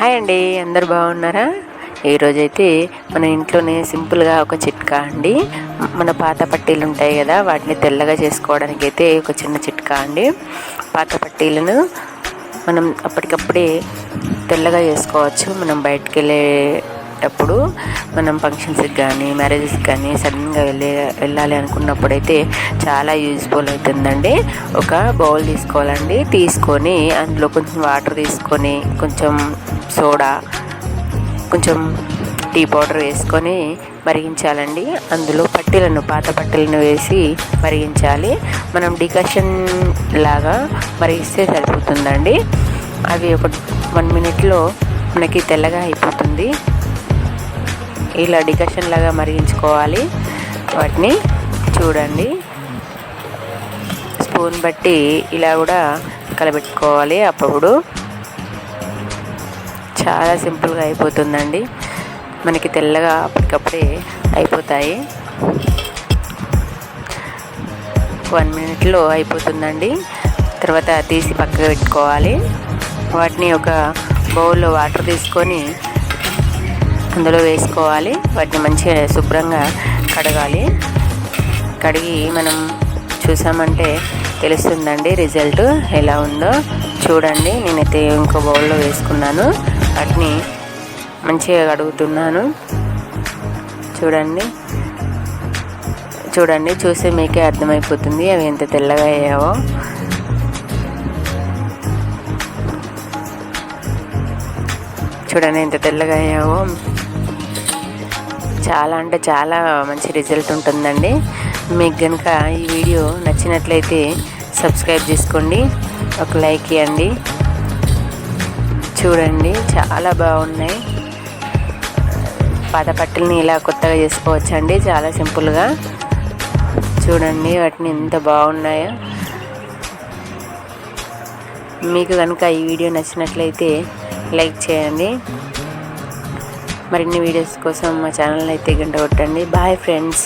Hi అండి అందరు బాగున్నారా? ఈరోజైతే మన ఇంట్లోనే సింపుల్గా ఒక చిట్కా అండి. మన పాత పట్టీలు ఉంటాయి కదా వాటిని తెల్లగా చేసుకోవడానికి అయితే ఒక చిన్న చిట్కా అండి. పాత పట్టీలను మనం అప్పటికప్పుడే తెల్లగా చేసుకోవచ్చు. మనం బయటకు అప్పుడు మనం ఫంక్షన్స్కి కానీ మ్యారేజెస్కి కానీ సడన్గా వెళ్ళే వెళ్ళాలి అనుకున్నప్పుడైతే చాలా యూజ్ఫుల్ అవుతుందండి ఒక బౌల్ తీసుకోవాలండి. తీసుకొని అందులో కొంచెం వాటర్ తీసుకొని కొంచెం సోడా కొంచెం టీ పౌడర్ వేసుకొని మరిగించాలండి. అందులో పట్టీలను పాత పట్టీలను వేసి మరిగించాలి. మనం డికషన్ లాగా మరిగిస్తే సరిపోతుందండి. అవి ఒక వన్ మినిట్లో మనకి తెల్లగా అయిపోతుంది. ఇలా డికషన్ లాగా మరిగించుకోవాలి. వాటిని చూడండి. స్పూన్ బట్టి ఇలా కూడా కలబెట్టుకోవాలి అప్పుడు. చాలా సింపుల్గా అయిపోతుందండి. మనకి తెల్లగా అప్పటికప్పుడే అయిపోతాయి. వన్ మినిట్లో అయిపోతుందండి. తర్వాత తీసి పక్కకు పెట్టుకోవాలి. వాటిని ఒక బౌల్లో వాటర్ తీసుకొని అందులో వేసుకోవాలి. వాటిని మంచిగా శుభ్రంగా కడగాలి. కడిగి మనం చూసామంటే తెలుస్తుందండి రిజల్ట్ ఎలా ఉందో. చూడండి నేనైతే ఇంకో బౌల్లో వేసుకున్నాను. వాటిని మంచిగా కడుగుతున్నాను. చూడండి. చూడండి చూస్తే మీకే అర్థమైపోతుంది అవి ఎంత తెల్లగా అయ్యావో చూడండి ఎంత తెల్లగా అయ్యావో. చాలా అంటే చాలా మంచి రిజల్ట్ ఉంటుందండి. మీకు కనుక ఈ వీడియో నచ్చినట్లయితే సబ్స్క్రైబ్ చేసుకోండి. ఒక లైక్ ఇవ్వండి. చూడండి చాలా బాగున్నాయి. పాతపట్టలని ఇలా కొత్తగా చేసుకోవచ్చండి చాలా సింపుల్గా చూడండి వాటిని ఎంత బాగున్నాయో. మీకు కనుక ఈ వీడియో నచ్చినట్లయితే లైక్ చేయండి. మరిన్ని వీడియోస్ కోసం మా ఛానల్ అయితే గంట కొట్టండి. Bye friends